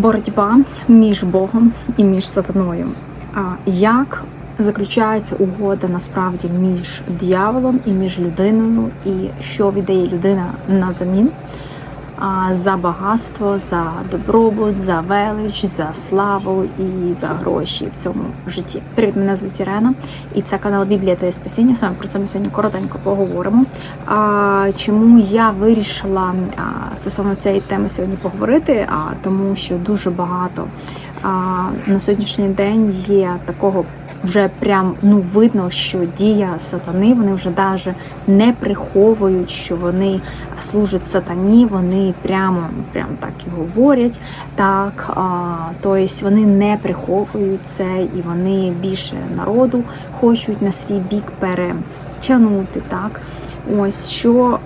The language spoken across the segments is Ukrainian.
боротьба між Богом і між сатаною. А як заключається угода насправді між дьяволом і між людиною, і що віддає людина на замін? За багатство, за добробут, за велич, за славу і за гроші в цьому житті. Привіт, мене звуть Ірена, і це канал Біблія та Спасіння. Саме про це ми сьогодні коротенько поговоримо. Чому я вирішила стосовно цієї теми сьогодні поговорити? А тому, що дуже багато на сьогоднішній день є такого вже прям ну видно, що дія сатани. Вони вже навіть не приховують, що вони служать сатані. Вони прямо прям так і говорять. Так, а, тобто вони не приховують це, і вони більше народу хочуть на свій бік перетягнути. Так, ось що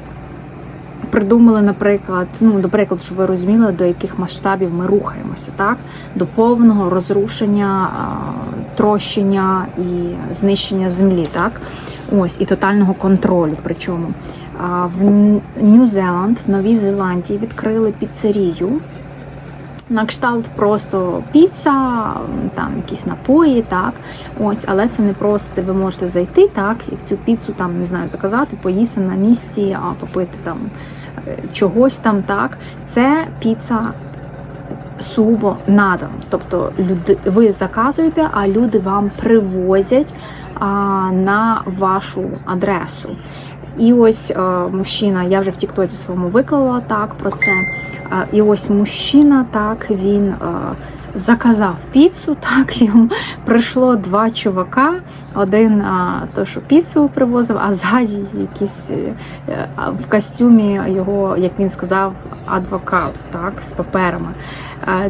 придумали, наприклад, ну, до прикладу, щоб ви розуміли, до яких масштабів ми рухаємося, так? До повного розрушення, трощення і знищення землі, так? Ось, і тотального контролю. Причому в Нью-Зеланд, в Новій Зеландії відкрили піцерію. На кшталт просто піца, там якісь напої, так. Ось, але це не просто ви можете зайти, так, і в цю піцу там не знаю, заказати, поїсти на місці, а попити там е, чогось там, так. Це піца субо надам. Тобто люди, ви заказуєте, а люди вам привозять а, на вашу адресу. І ось е, мужчина, я вже в Тіктоці своєму виклала так про це. А, і ось мужчина, так він. Е, Заказав піцу, так йому прийшло два чувака. Один то, що піцу привозив, а ззаді якийсь е, в костюмі його, як він сказав, адвокат, так, з паперами.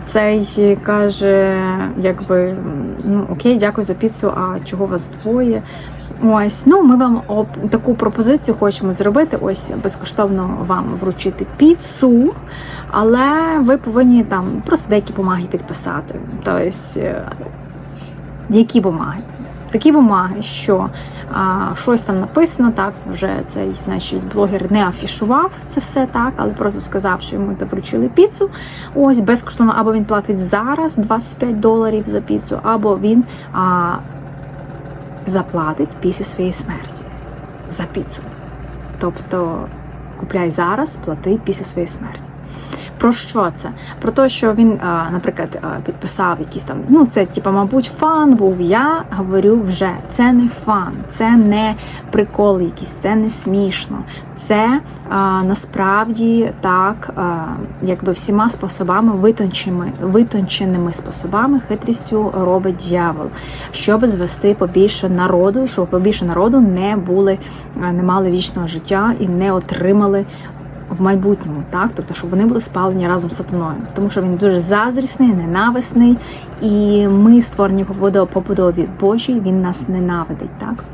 Цей каже, якби ну окей, дякую за піцу. А чого вас двоє? Ось, ну ми вам таку пропозицію хочемо зробити. Ось безкоштовно вам вручити піцу, але ви повинні там просто деякі бумаги підписати. Тобто, е, які бумаги? Такі бумаги, що а, щось там написано, так вже цей значить блогер не афішував це все так, але просто сказав, що йому вручили піцу. Ось безкоштовно, або він платить зараз 25 доларів за піцу, або він а, заплатить після своєї смерті за піцу. Тобто купляй зараз, плати після своєї смерті. Про що це? Про те, що він, наприклад, підписав якісь там, ну це типа, мабуть, фан був. Я говорю вже, це не фан, це не прикол, якийсь, це не смішно. Це а, насправді так, а, якби всіма способами, витонченими, витонченими способами, хитрістю робить дьявол, щоб звести побільше народу, щоб побільше народу не були, не мали вічного життя і не отримали в майбутньому, так тобто, щоб вони були спалені разом з сатаною, тому що він дуже зазрісний, ненависний, і ми створені по побудові Божій, він нас ненавидить, так.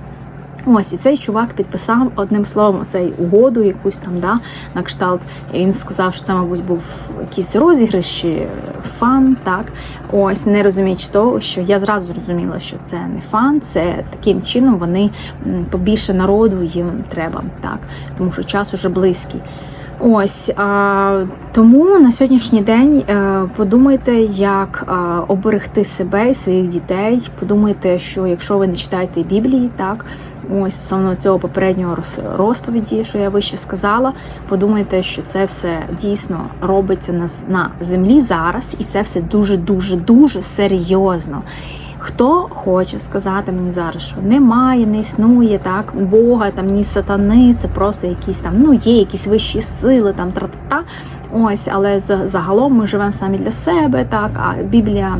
Ось і цей чувак підписав одним словом цей угоду, якусь там да на кшталт. Він сказав, що це, мабуть, був якийсь розіграш чи фан. Так, ось не розуміючи того, що я зразу зрозуміла, що це не фан, це таким чином вони побільше народу їм треба, так тому що час уже близький. Ось тому на сьогоднішній день е, подумайте, як а, оберегти себе і своїх дітей. Подумайте, що якщо ви не читаєте Біблії, так ось стосовно цього попереднього розповіді, що я вище сказала. Подумайте, що це все дійсно робиться на землі зараз, і це все дуже дуже дуже серйозно. Хто хоче сказати мені зараз, що немає, не існує так Бога, там ні сатани, це просто якісь там, ну є якісь вищі сили, там тра-та-та, Ось, але загалом ми живемо самі для себе, так, а Біблія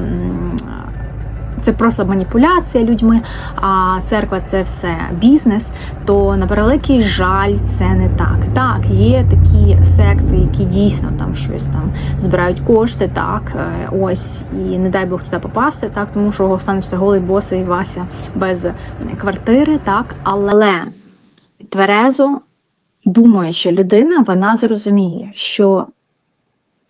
це просто маніпуляція людьми, а церква це все бізнес. То на превеликий жаль, це не так. Так, є такі секти, які дійсно там щось там збирають кошти, так е, ось і не дай Бог туди попасти, так тому що останешся голий босий Вася без квартири, так, але тверезо думаючи людина, вона зрозуміє, що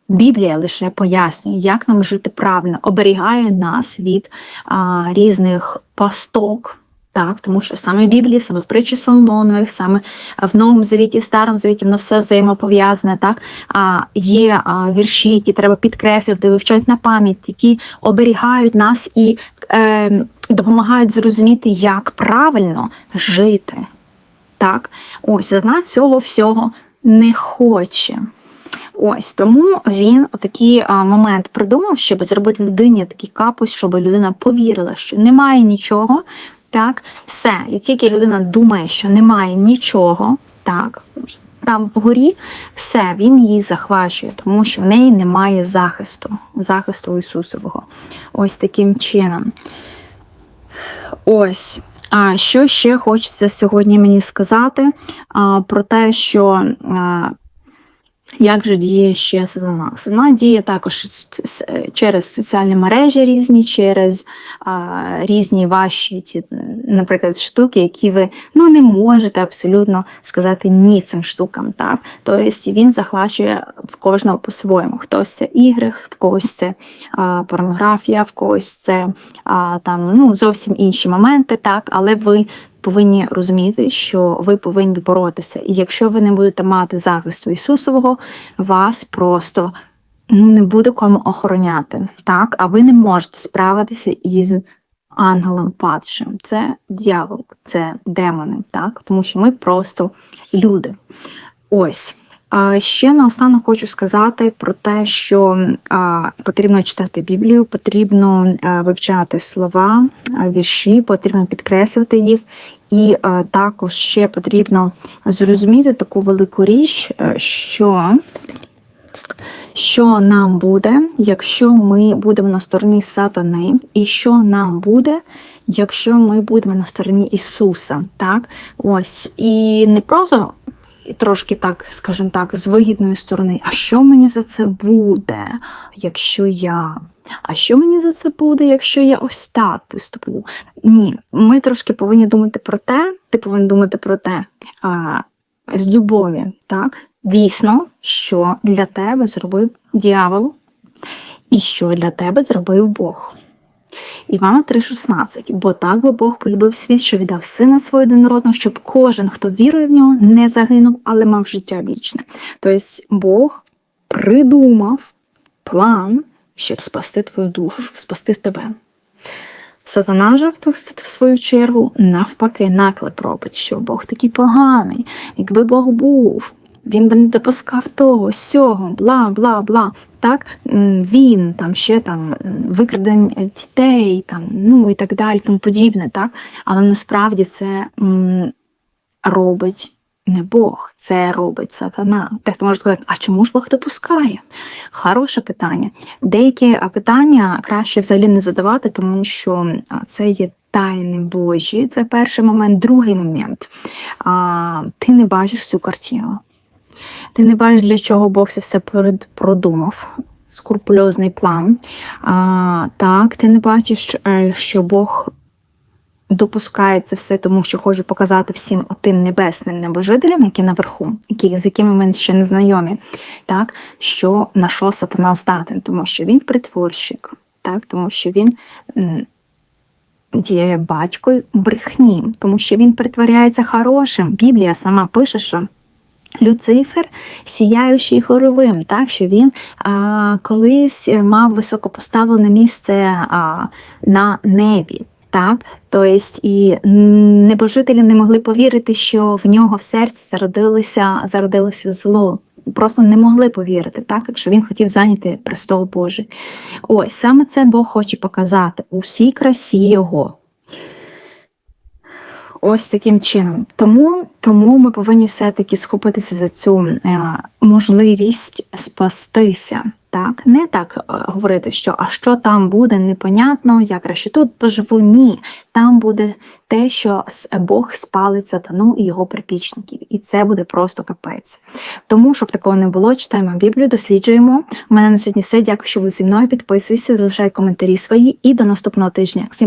Біблія лише пояснює, як нам жити правильно, оберігає нас від а, різних пасток, Так, тому що саме в Біблії, саме в притчі Соломонових, саме в Новому Завіті, в Старому Завіті, воно все взаємопов'язане. Так а є а, вірші, які треба підкреслювати, вивчають на пам'ять, які оберігають нас і е, допомагають зрозуміти, як правильно жити. Так, ось вона цього всього не хоче. Ось тому він такий момент придумав, щоб зробити людині такий капус, щоб людина повірила, що немає нічого. Так, все, як тільки людина думає, що немає нічого, так, там вгорі, все, він її захвачує, тому що в неї немає захисту, захисту Ісусового. Ось таким чином. Ось. А що ще хочеться сьогодні мені сказати а, про те, що а, як же діє ще сатана? Сатана діє також через соціальні мережі різні, через а, різні ваші, ті, наприклад, штуки, які ви ну, не можете абсолютно сказати ні цим штукам. Так? Тобто він захвачує в кожного по-своєму. Хтось це ігри, в когось це а, порнографія, в когось це а, там, ну, зовсім інші моменти, так? але ви повинні розуміти, що ви повинні боротися. І якщо ви не будете мати захисту Ісусового, вас просто ну, не буде кому охороняти. Так? А ви не можете справитися із ангелом падшим. Це дьявол, це демони, так? тому що ми просто люди. Ось. Ще наостанок хочу сказати про те, що потрібно читати Біблію, потрібно вивчати слова, вірші, потрібно підкреслювати їх, і також ще потрібно зрозуміти таку велику річ, що, що нам буде, якщо ми будемо на стороні сатани, і що нам буде, якщо ми будемо на стороні Ісуса. Так? Ось. І не просто трошки так, скажімо так, з вигідної сторони. А що мені за це буде, якщо я? А що мені за це буде, якщо я ось так поступлю? Ні, ми трошки повинні думати про те, ти повинен думати про те а, з любові, так? Дійсно, що для тебе зробив дьявол, і що для тебе зробив Бог. Івана 3,16. Бо так би Бог полюбив світ, що віддав сина свого єдинородного, щоб кожен, хто вірує в нього, не загинув, але мав життя вічне. Тобто Бог придумав план, щоб спасти твою душу, спасти тебе. Сатана же в, свою чергу навпаки наклеп робить, що Бог такий поганий. Якби Бог був, він би не допускав того, сього, бла, бла, бла. Так, він там ще там м, викрадення дітей, там, ну і так далі, тому подібне, так? Але насправді це м, робить не Бог, це робить сатана. Дехто може сказати, а чому ж Бог допускає? Хороше питання. Деякі питання краще взагалі не задавати, тому що це є тайни Божі. Це перший момент. Другий момент. А, ти не бачиш всю картину. Ти не бачиш, для чого Бог це все продумав. Скрупульозний план. А, так, ти не бачиш, е, що Бог допускає це все, тому що хоче показати всім отим небесним небожителям, які наверху, які, з якими ми ще не знайомі, так, що на що сатана здатен, тому що він притворщик, так, тому що він є батькою брехні, тому що він притворяється хорошим. Біблія сама пише, що Люцифер сіяючий хоровим, так що він а, колись мав високопоставлене місце а, на небі. Так, тобто і небожителі не могли повірити, що в нього в серці зародилося, зародилося зло. Просто не могли повірити, так, якщо він хотів зайняти престол Божий. Ось саме це Бог хоче показати у всій красі його. Ось таким чином. Тому, тому ми повинні все-таки схопитися за цю е, можливість спастися. Так, не так е, говорити, що а що там буде, непонятно, я краще тут поживу. Ні, там буде те, що Бог спалить сатану і його припічників, і це буде просто капець. Тому, щоб такого не було, читаємо Біблію, досліджуємо. У мене на сьогодні все. Дякую, що ви зі мною. Підписуйся, залишай коментарі свої і до наступного тижня. Всім